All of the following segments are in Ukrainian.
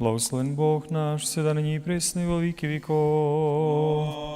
Благословен Бог наш, всегда ныне и пресно и во веки веков.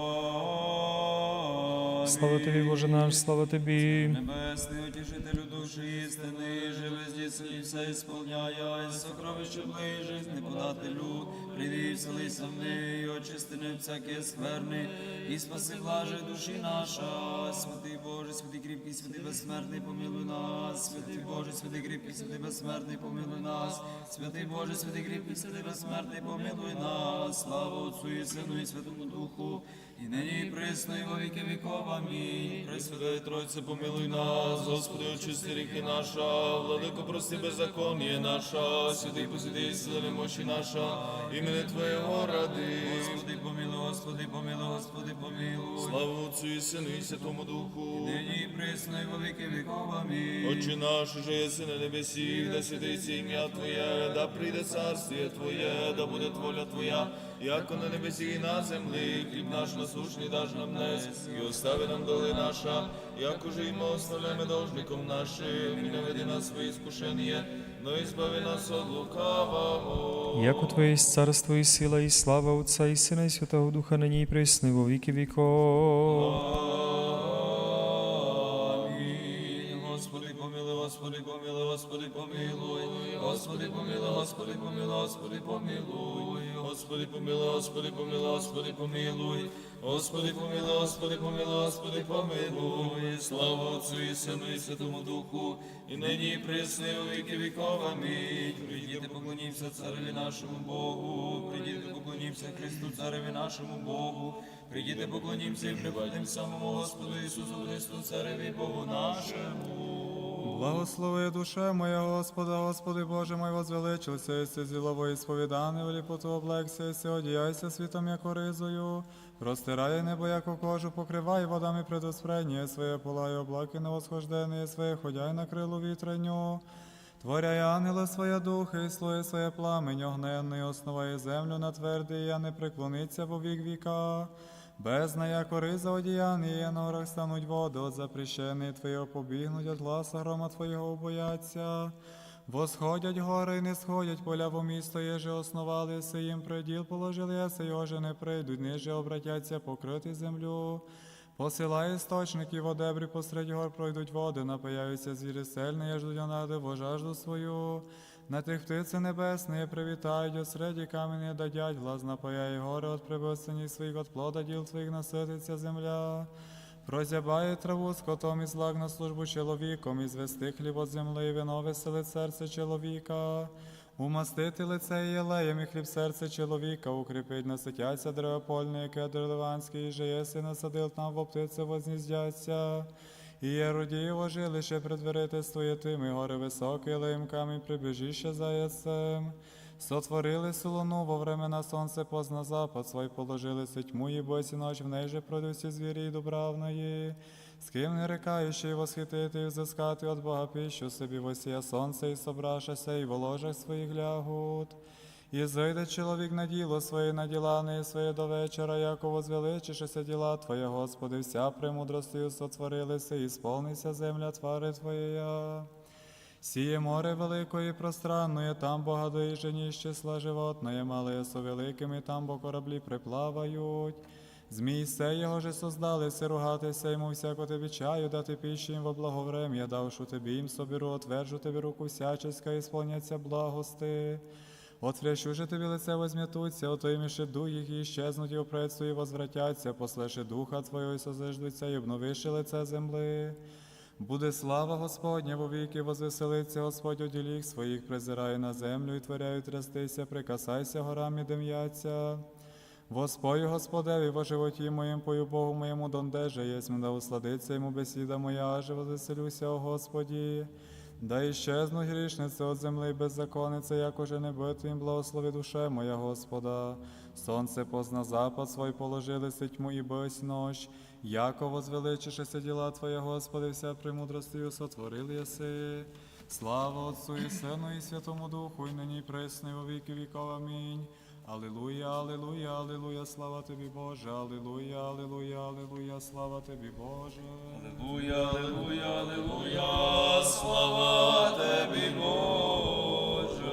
Слава Тобі, Боже наш, слава Тобі. Небесний утішителю душі істини, живи здійсни все ісполняя, і сокровище ближить, не подателю, прийди і вселися в неї, очисти не всяке скверни, і спаси блаже душі наша, святий Боже, святий кріпкий, святий безсмертний, помилуй нас, святий Боже, святий кріпкий, святий безсмертний, помилуй нас, святий Боже, святий кріпкий, святий безсмертний, помилуй нас, слава Отцу і Сину і Святому Духу, і нині і присно, і во віки віков. Амінь. Пресвятая Тройце, помилуй нас, Господи, очисти ріхи наша, владико, прости беззаконніє наша, святий посвяти, сили мощі наша, імени Твоєго ради. Господи, помилуй, Господи, помилуй, Господи, помилуй. Слава Отцю і Сину і Святому Духу. Нині і присно, і во віки віков. Амінь. Отче наш, що єси на небесі, да святиться ім'я Твоє, да прийде царствіє Твоє, да буде воля Твоя, яко на небесі і на землі, хліб наш насушний даж нам днес, и остави нам доли наша, як уже і ми оставляме должником нашим, и не веди нас в свої но избави нас от лукавого. Яко Твое есть царство и сила и слава Отца и Сына и Святого Духа, ныне и пресны во веки веков. Господи, помилуй. Господи, помилуй, Господи, помилуй, Господи, помилуй. Господи, помилуй, Господи, помилуй, Господи, помилуй. Слава Отцю і Сину і Святому Духу, і нині і у віки віков. Амінь. Прийдіте, поклонімся цареві нашому Богу. Прийдіте, поклонімся Христу, цареві нашому Богу. Прийдіте, поклонімся і припадемо самому Господу Ісусу Христу, цареві Богу нашому. Благослови душе моя Господа, Господи Боже мой, возвеличився, єси зілово і сповідане, в ліпоту облекся, єси одіяйся світом, як ризою, простирає небо, яко кожу, покривай водами предоспреднє своє полає облаки на восхождене своє, ходяй на крилу вітреню. Творяй ангела своя духи, і слоє своє пламень огненний, основає землю на твердий, а не преклониться во вік віка. Бездна, як риза одіяні, на горах стануть води, от запрещені Твоє побігнуть, от гласа грома Твоєго бояться. Восходять гори і не сходять поля во місто, єже основали си їм приділ, положили, яси його же не прийдуть, ниже обратяться покрити землю. Посилає істочники в одебрі посеред гор пройдуть води, напияються звірі сельні, я ждуть онади во жажду свою. На тих птиці небесні привітають, осереді камені дадять, глаз напаяє гори от прибосені своїх, от плода діл своїх насититься земля. Прозябає траву скотом і злак на службу чоловіком, і звести хліб от земли, і вино веселить серце чоловіка. Умастити лице і єлеєм, і хліб серце чоловіка, укріпить, наситяться дерева польне, кедр і же єси насадил там в птиці возніздяться. І Єродієво жилище предверити своє тими, гори високі, лим камінь прибіжище заяцем. Сотворили солону во времена сонце позна запад, свой положили тьму, і бойці ночь в неї же пройдуть всі звірі і дубравної. З ким не рекаючи восхитити і взискати от Бога піщу собі восія сонце, і собрашася, і в своїх лягут. І зайде чоловік на діло своє, на діла не своє до вечора, яко возвеличишися діла Твоє, Господи, вся премудростю сотворилися, і сповнися земля твари Твоєя. Сіє море великої пространної, там Бога доїжені з числа животної, мале со великими, там бо кораблі приплавають. Змій се його же создалися, ругатися йому всяко тобі чаю, дати пищу їм во благоврем'я, давшу тобі їм собіру, отверджу тобі руку всяческа, і сповняться благости. Отврящу же тобі лице возм'ятуться, ото їм ще дух їх і щезнуть, і опрецю, і возвратяться, послеши духа Твого, і созиждуться, і обновиши лице земли. Буде слава Господня во віки, возвеселиться Господь у діліх своїх, призирає на землю і творяю трястися, прикасайся горам і дим'яться. Воспою Господеві во животі моїм, пою Богу моєму дондеже, єсмь да усладиться йому бесіда моя, аже возвеселюся, о Господі. Да іщезну грішнице от земли і беззаконнице, як уже не битвім, благослови душе моя Господа. Сонце позна запад свой положили тьму і бись нощ, яко возвеличишеся діла Твоя, Господи, вся премудростю сотворили єси. Слава Отцу і Сину і Святому Духу, і нині і во віки віков. Амінь. Алілуя, алілуя, алілуя, слава тобі, Боже, алілуя, алілуя, алілуя, слава тобі, Боже. Аллилуйя, аллилуйя, аллилуйя, слава Тебе, Боже.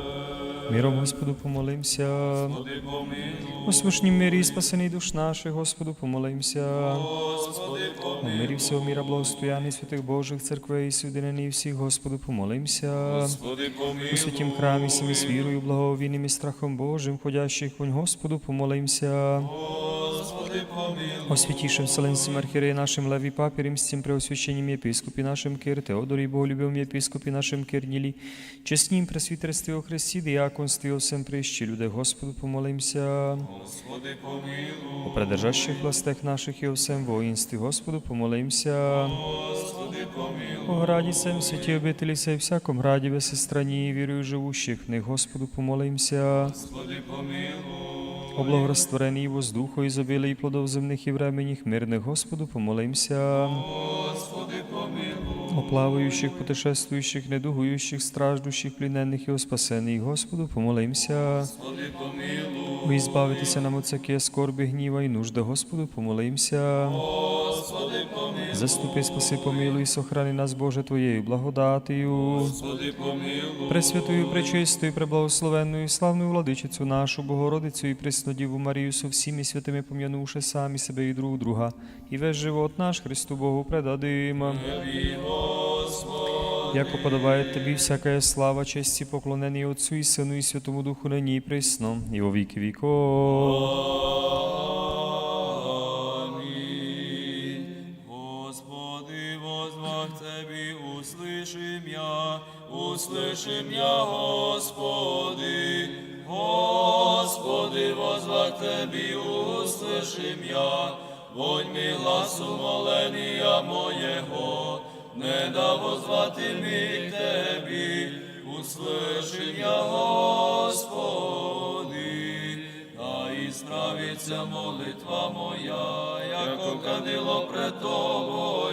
Миром Господу помолимся. Господи помилуй, свишнім мирі спасений душ наших, Господу помолимся. Господи У мирі всього міра благостояння святих Божих церквей і соєдинений всіх, Господу помолимся. Господи помилуй, У святім храмі самі з вірою, благовінним і страхом Божим, ходящих вонь Господу помолимся. Господи помилуй, О святейшем Вселенском архиерее нашим Леви Папе Римским преосвященним епископе нашим Кир Теодоре Боголюбивом епископе нашим Кирнили, честнім пресвітерстві о Христі, диаконстві о всем прищі, люди Господу помолимся. Господи помилуй, О придержащих властях наших і о всем воїнстві, Господу помолимся. Господи помилуй, О граді сем святі обителі сей всяком граді ve страні, вірою живущих в них, Господу помолимся. Господи помилуй, О воздухо, воздуху, ізобілі і плодов земних і временних, мирних, Господу помолимся. Господи помилуй, О плаваючих, путешествуючих, недугуючих, страждущих, пліненних і о спасених, Господу помолимся. Господи помилуй, О ізбавитися нам от скорби, гніва і нужда, Господу помолимся. Господи Заступи, спаси, помилуй, сохрани нас, Боже, Твоєю благодатію. Господи помилуй, Пресвятою, пречистою, преблагословенною, славною владичицю нашу, Богородицю і Преснодіву Марію со всіми святими пом'янувши самі себе і друг друга, і весь живот наш Христу Богу предадим. Яко подобає тобі всяка слава, честь і поклонені Отцю і Сину і Святому Духу нині і присно, і во віки віков. услышим я, Господи. Господи, возвах Тебе, услышим я, вонь ми гласу моления моєго, не да возвати ми к Тебі, услышим я, Господи. Та і справиться молитва моя, яко кадило пред тобою,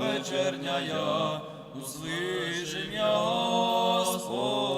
Вечерняя, услышим я, Господи.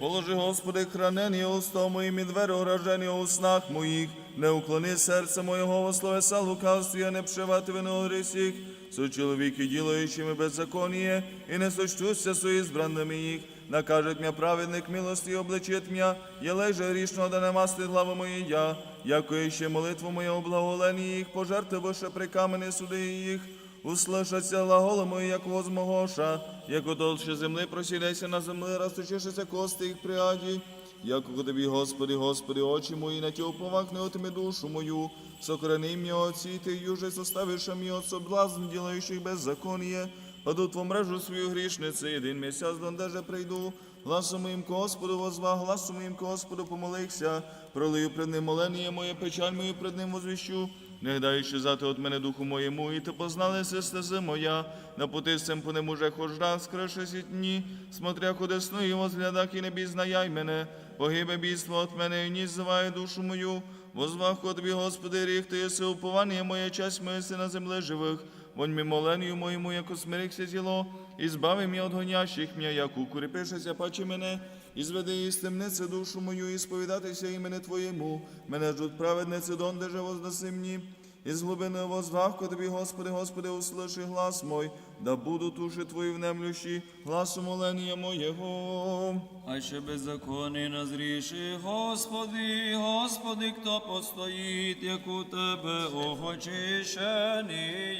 Положи, Господи, хранені уста моїм і двері оражені у снах моїх. Не уклони серце моєго во словеса лукавстві, а не пшивати вину грісіх. Со чоловіки, ділаючими беззаконіє, і не сочтуся со ізбранними їх. Накажет мя праведник милості обличить мя, єлей же грішного да не масти глави мої я, яко іще молитву моє облаголені їх, пожертвуше при камені суди їх. Услышаться глаголи мої, як возмогоша, яко долше земли просідайся на землі, розточишися кости їх приаді. Яко тобі, Господи, Господи, очі мої, на ті уповах не отими душу мою, сокрени мені отці, ти юже составиш мені от соблазн, ділаючих беззаконие, паду тву мрежу свою грішниці, один місяць дондеже прийду, гласом моїм Господу возва, гласом моїм Господу помолився, пролию пред ним молення моє, печаль мою пред ним возвіщу, не даючи зати от мене духу моєму, і ти познали се стези моя, на пути всем по нему же хожда, скреше сі дні, смотря худесну і возглядах, і не бізнаяй мене, погибе бійство от мене, і ніс зиває душу мою, возвах тобі, Господи, ріх, ти єси уповання моє, часть моя си на земле живих, вонь ми моленію моєму, яко смирихся зіло, і збави мені от гонящих м'я, як укріпишеся, паче мене, і зведи із темниці душу мою, і сповідатися імене Твоєму, мене ждуть праведниці, донде же воздаси мені. Із глибини возвавку тобі, Господи, Господи, услиши глас мой, да будуть уші Твої внемлющі, гласу молення моєго. А ще беззаконний назріши, Господи, Господи, хто постоїть, як у Тебе огочищений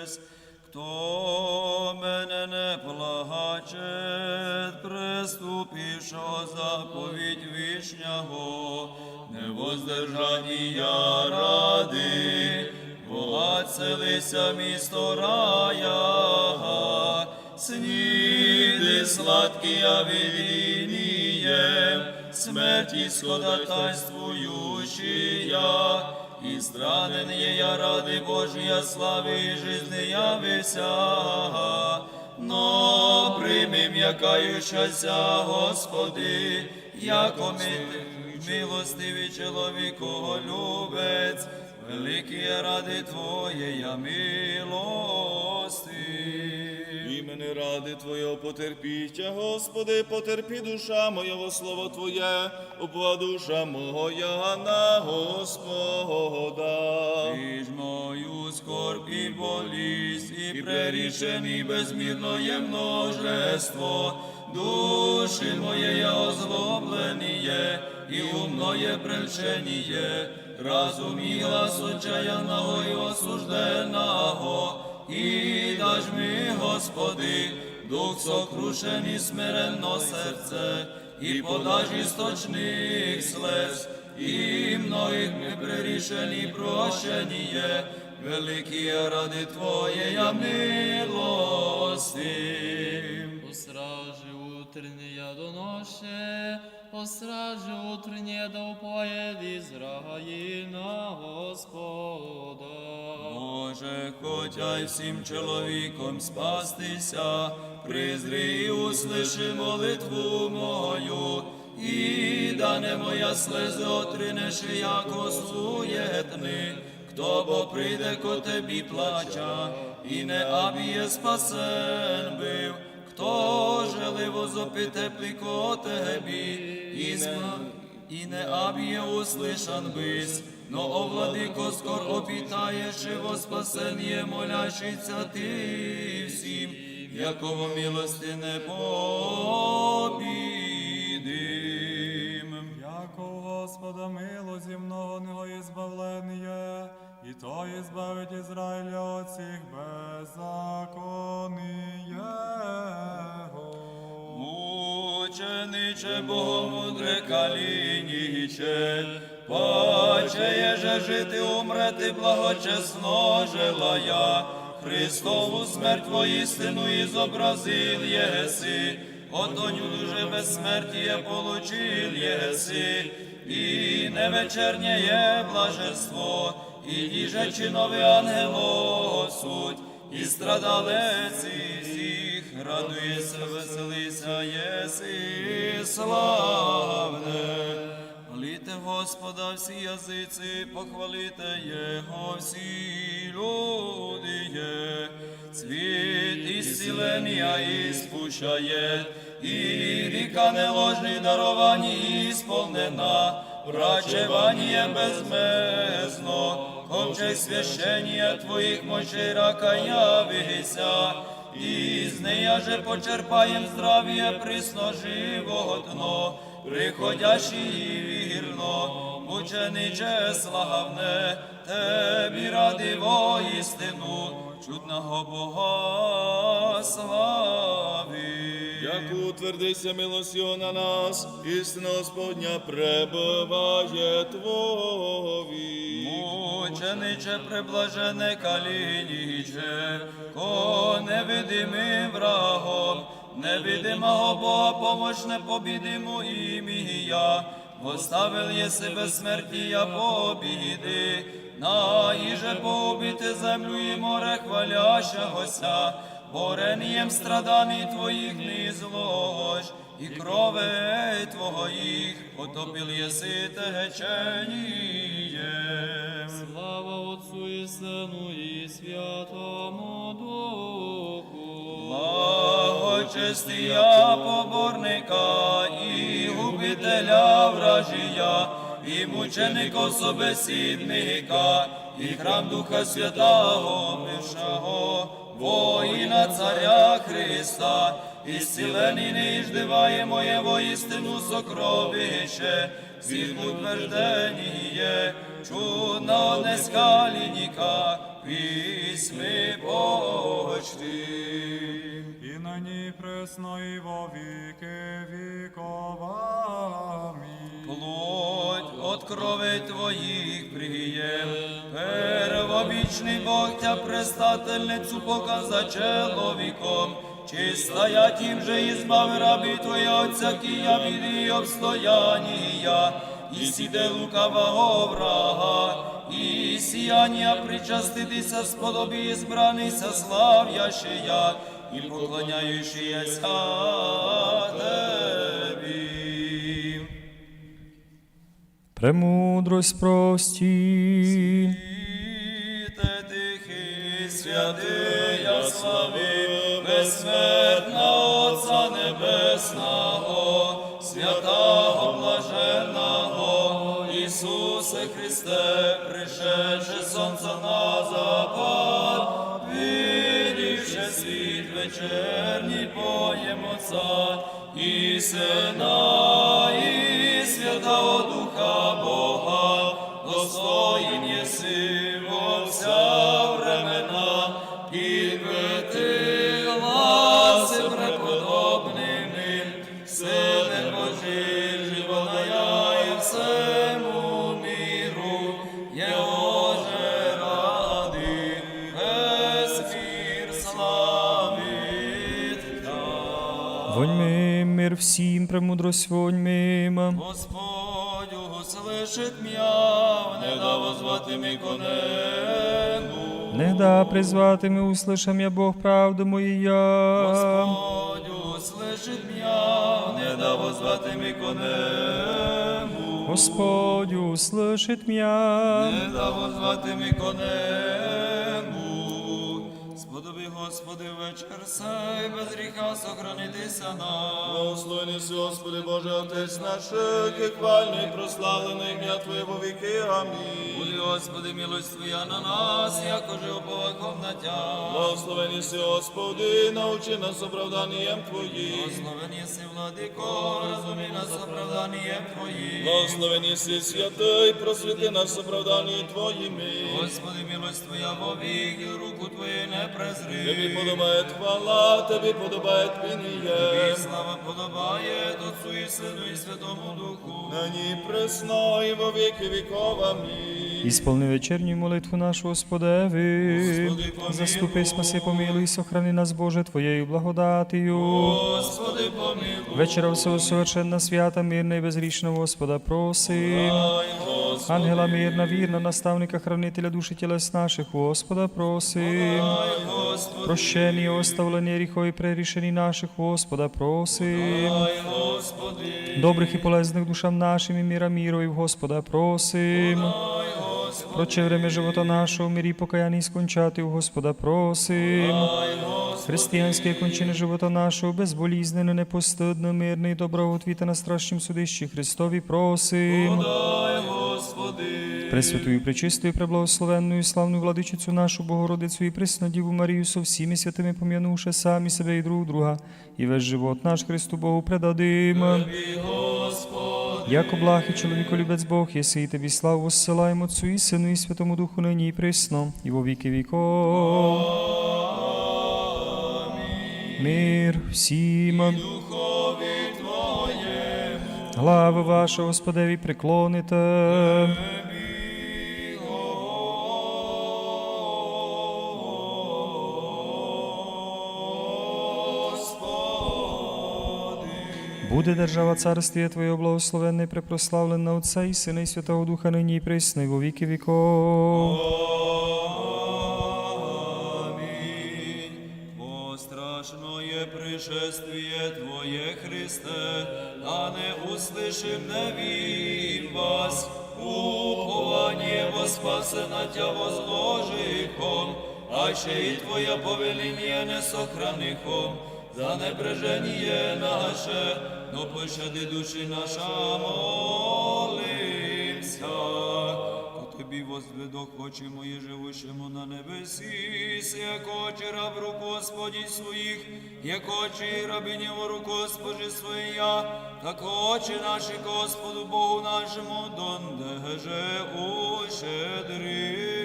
єсть. Хто мене не плаче, приступішо заповідь вишнього, не воздержані я ради, бо целися місто рая, сніди сладкі я вілінієм, смерті сходатайствуючи я, і странен я ради Божія слави і жизни явися, но примім якаючася, Господи, яко ми милостивий чоловіко любець, великий є ради Твоєї милости. Імени ради Твого потерпіття, Господи, потерпі душа моя во слово Твоє, упова душа моя на Господа. Ти ж мою скорбь і болість, і прерішені безмірно є множество. Душі моє озлобленіє, і умноє прельченіє, разуміла сочаяного і осужденого, і даж ми, Господи, дух сокрушений смиренно серце, і подаж істочних слез, і многих ми прирішені прощеніє, великі ради Твоєї милости. Утренняя доноше, по стражи утренняя да упоет Израиль на Господа. Боже, хотя всім чоловіком спастися, призри і услиши молитву мою, і дане моя слези отринеши, яко суєтни, хто бо прийде ко тебі плача, і не абіє спасен бив, хто желиво зопите пліко тебі, і не аб'є услышан бис, но о владико скор обітаєш во спасен'є молящиться ти всім, якого милости не побідим. Яко Господа мило земного него избавлення, і то избавить Ізраїля от всіх беззаконнієго. Мучениче Богомудре калініче, паче же жити умрeti благочесно желая, Христову смерть воістину і зобразил єси, отоню дуже безсмертіє получил єси, і невечернє блаженство, і діже чиновий ангело суть, і страдалець всіх, радується, веселися, єси славне. Хваліте Господа всі язиці, похваліте Його всі люди є. Цвіт ісцілення і спущає, і ріка неложні даровані ісполнена, врачевання безмезно, ковчег священня Твоїх мочей рака явися, і з нея же почерпаєм здрав'я присно животно, приходящі вірно, мучениче славне, Тебі ради воістину, чудного Бога слави. Як утвердися милостю на нас, істина Господня пребуває Твові. Мучениче приблажене калініче, ко невидимим врагом, невидимого Бога помощне побідимо ім'я, поставил є себе смерті, я побіди, на іже побити землю і море хвалящагося, Боренієм страданий твоїх не злож, і крови твоїх потопил єси теченієм. Слава Отцу і Сину і Святому Духу. Благочестія поборника і губителя вражія, і мученика собесідника, і храм Духа Святого Мишого, воїна Царя Христа, і зцілений не іждиває моє воістину сокровище, всіх утвержденіє, чудно не скалініка, письми почти. І на ній пресно і во віки віковами. Плоть от крови твоїх приєм, первобічний Бог тя предстательницю показа чоловіком, чистая тим же ізбави раби твоя от всякія біди і обстоянія, і сіде лукавого врага, і сіяння причаститися сподобі збранися слав'ящия, і поклоняючися премудрость прості. Світе тихий, святия слави, безсмертна Отца Небесного, святого блаженного, Ісусе Христе, пришедше сонце на запад, видівши світ вечерній поєм Отця, і Сина, і Святого Духа Бога, достоїн єси во мир всім, премудрость воньми. Господь услышит м'я, не да возвати ми конегу. Не да призвати ми услышам я Бог правду моя. Господь услышит м'я, не да возвати ми конегу. Господь услышит меня. Не да возвати ми конегу. Господи, вечір сей, без гріха сохранитися нам. Благословений си, Господи Боже, Отець наш, і хвальний, прославлений ім'я Твоє во віки. Амінь. Буди, Господи, милость Твоя на нас, якоже оповахом на Тя. Благословений си, Господи, научи нас оправданням Твоїм. Благословен єси, владико, розумій нас оправданням Твоїм. Благословений си, святий, просвіти нас оправданні Твоїми. Господи, милость Твоя вовіки, руку Твою не презри. Тобі подобає хвала, Тобі подобає Тобі пініє. слава подобає Отцу і Сину і Святому Духу. Нині пресно і во віки віков. Амінь. Ісполни вечерню молитву нашу Господеві. Господи. Заступи, спаси, помилуй, сохрани нас, Боже, Твоєю благодатію. Господи, помилуй. Вечера всього совершенна, свята, мирна і безгрішна Господа просим. Ангела мирна, вірна, наставника, хранителя душі тілес наших, Господа просим. Прощені, оставлені гріхові прерішені наших, Господа просим. Добрих і полезних душам нашим і міра мірові, Господа просим. Проче время живота нашого, в мирі покаянні скончати, у Господа просим. Господи, кончини живота нашого, безболізнено, непостидно, мирне і доброго твіта на страшнім судищі Христові просим. ай, Господи, Пресвятую, пречистою, преблагословенною, славну владичицю нашу Богородицю і Преснодіву Марію со всіми святими пом'янувши самі себе і друг друга, і весь живот наш Христу Богу предадим. Яко благ і чоловіколюбець Бог, єси і тобі славу воссилаємо Отцу і Сину і Святому Духу нині і присно, і во віки віков. Мир всім. Духові Твоєму, Глави ваші, Господеві, приклоните. Буде держава царствія Твоє благословенне, препрославлене Отця і Сина і Святого Духа нині і присно, і во віки віков. Амінь. О страшное пришествие Твое, Христе, а не услышим, не вим вас, упование воспасена Тя возложихом, а ще и Твоя повеління не сохранихом, за небрежение наше, но пощади душі наша молимся. Ко тобі возведох очі мої живущему на небесі, як очі раб руку Господі своїх, як очі рабині в руку Господі своя, так очі наші Господу Богу нашому, донде же ущедритні.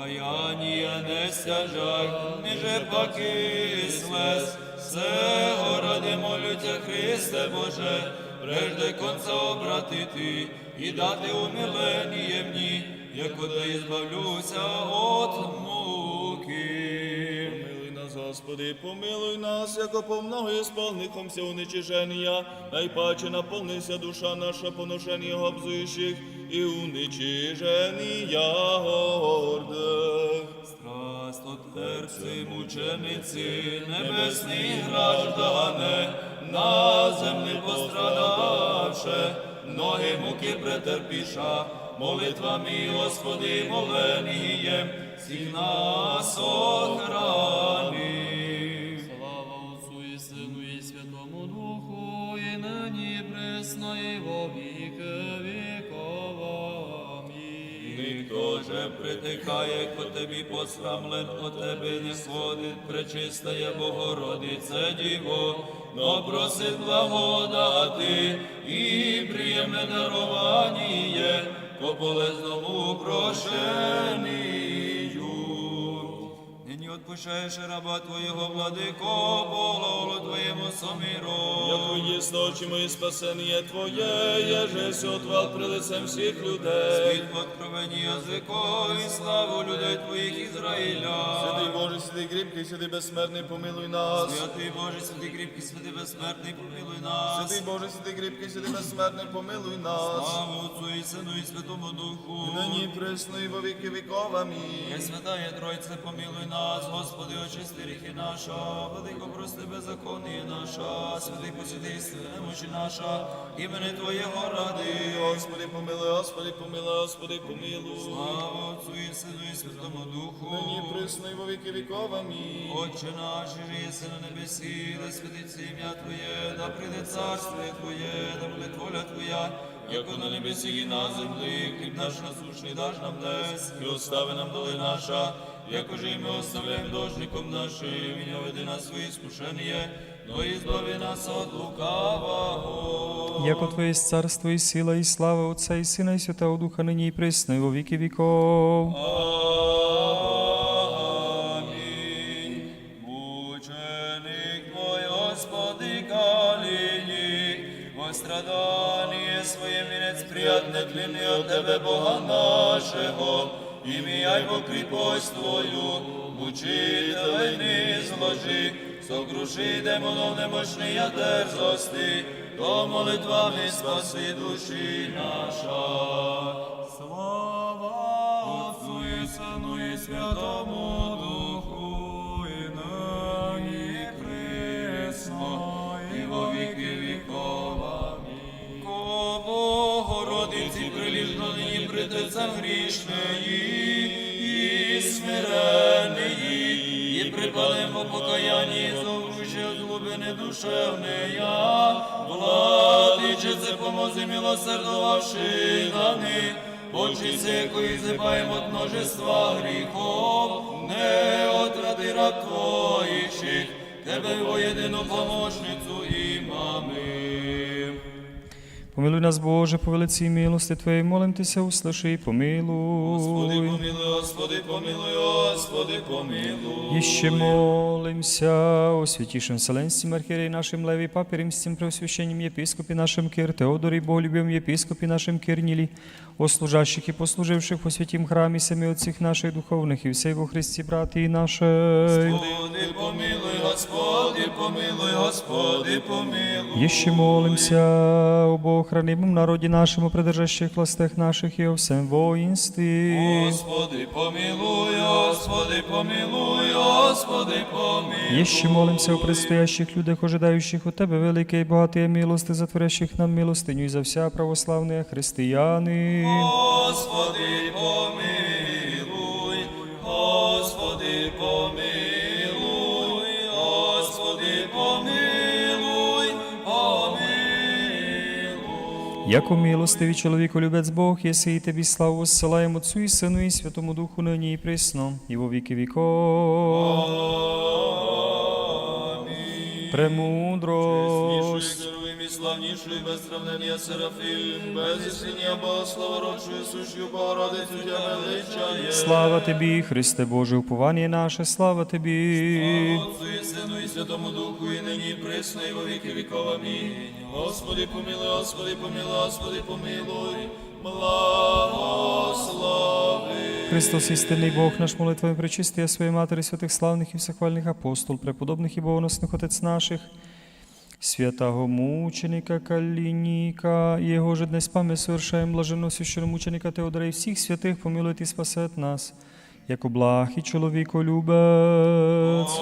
Покаяння не стяжай, ниже паки слез, все ради молються Христе Боже, прежде конца обратити і дати умилення мені, як ода ізбавлюся от муки. Помилуй нас, Господи, помилуй нас, яко повного сповнихомся уничиження, найпаче наповнися душа наша поношення обзуючих і уничиження гордих. Страст терці, мучениці, небесні граждане, на землі пострадавше, ноги муки претерпіша, молитвами, Господи, моленієм, всіх нас охрани. Боже, притикає ко тобі посрамлен, о тебе не сходить, пречистая Богородице Діво, но просить благодати і приємне дарування, по болезному прошенію. Отпущаєш раба Твоєго, владико, благо Твоєму саміро. Яко єсть очі мої спасення Твоє, єже отвал при лицем всіх людей. Світ откровені язико і славу людей Твоїх Ізраїля. Святий Боже, святий кріпкий, святий безсмертний, помилуй нас. Святий Боже, святий кріпкий, святий безсмертний, помилуй нас. Святий Боже, святий кріпкий, святий безсмертний, помилуй нас. Слава Отцу і Сину і Святому Духу. І нині присно і во віки віков. Амінь. Пресвятая Тройце, помилуй нас, Господи, очисти гріхи наша, владико, прости беззаконні наша, святий посвятий, немочі наша, імени Твоєго ради. Господи, помилуй, Господи, помилуй, Господи, помилуй. Слава Отцу і Сину і Святому Духу. Нині присно во віки віков. Амінь. Отче наш, єси на небесі, да святиться ім'я Твоє, да прийде царство Твоє, да буде воля Твоя, яко на небесі і на землі, хліб наш насущний даш нам днес, і остави нам доли наша, яко же і ми оставляємо должником нашим, і не веди нас в свої скушення, но і нас от лукавого. Яко Твоє царство і сила, і слава Отця і Сина, і Святого Духа, нині і присно, і во віки віков. Амінь. Мученик Твой, Господи, каліні, во страданні своє вінець приятне тліни от Тебе, Бога нашого, ім'я й во кріпость Твою, мучителей не зложи, сокруши демонов немощний я дерзости, то молитвами спаси душі наша. Слава Отцу і Сину і Святому притецем грішної і смиренної, і припалим по покаянні зовруші з глибини душевної, владичице помози милосердувавши нами, Очиці, якої зипаємо от множества гріхов, не отрати раб твоїх, тебе воєдину помощницю і мами. Помилуй нас, Боже, по велиці милости Твоєї, молим Тися, услиши і помилуй. Господи, помилуй. Господи, помилуй, Господи, помилуй. І ще молимся о святішем Вселенськім архієреї нашим Леві, Папі Римським Преосвященнім єпископі нашим Кир, Теодорі, Боголюбим єпископі нашим Кирнілі, о служащих і послуживших у святім храмі самі отців наших духовних і всей во Христі, брати і наші. Господи, помилуй, Господи, помилуй, Господи, помилуй. Еще молимся об охранимом народе нашем, о придержащих властях наших и о всем воинстве. Господи, помилуй, Господи, помилуй, Господи, помилуй. Еще молимся о предстоящих людях, ожидающих от Тебе великой и богатой милости, затворящих нам милостыню и за вся православные христианы. Господи, помилуй, Господи, Яко милостивий чоловіку любець Бог, єси і Тобі славу воссилаємо Отцу і Сину і Святому Духу нині і присно, і во віки віков. Премудрость. Славнішою, без сравнення Серафим, без існення Богословородшою сущу Богородицю тя величає. Слава Тобі, Христе Боже, уповання наше, слава Тобі. Отцу і Сину і Святому Духу, і нині і присно, і во віки віков. Амінь. Господи, помилуй, Господи, помилуй, Господи, помилуй, благослови. Христос, істинний Бог наш, молитвами причистия своєї Матері, святих славних і всехвальних апостол, преподобних і богоносних отець наших, святого мученика Калініка, його же днес пам'ять совершаємо блаженного священомученика Теодора і всіх святих помилуйте і спасет нас, як благ і чоловіколюбець.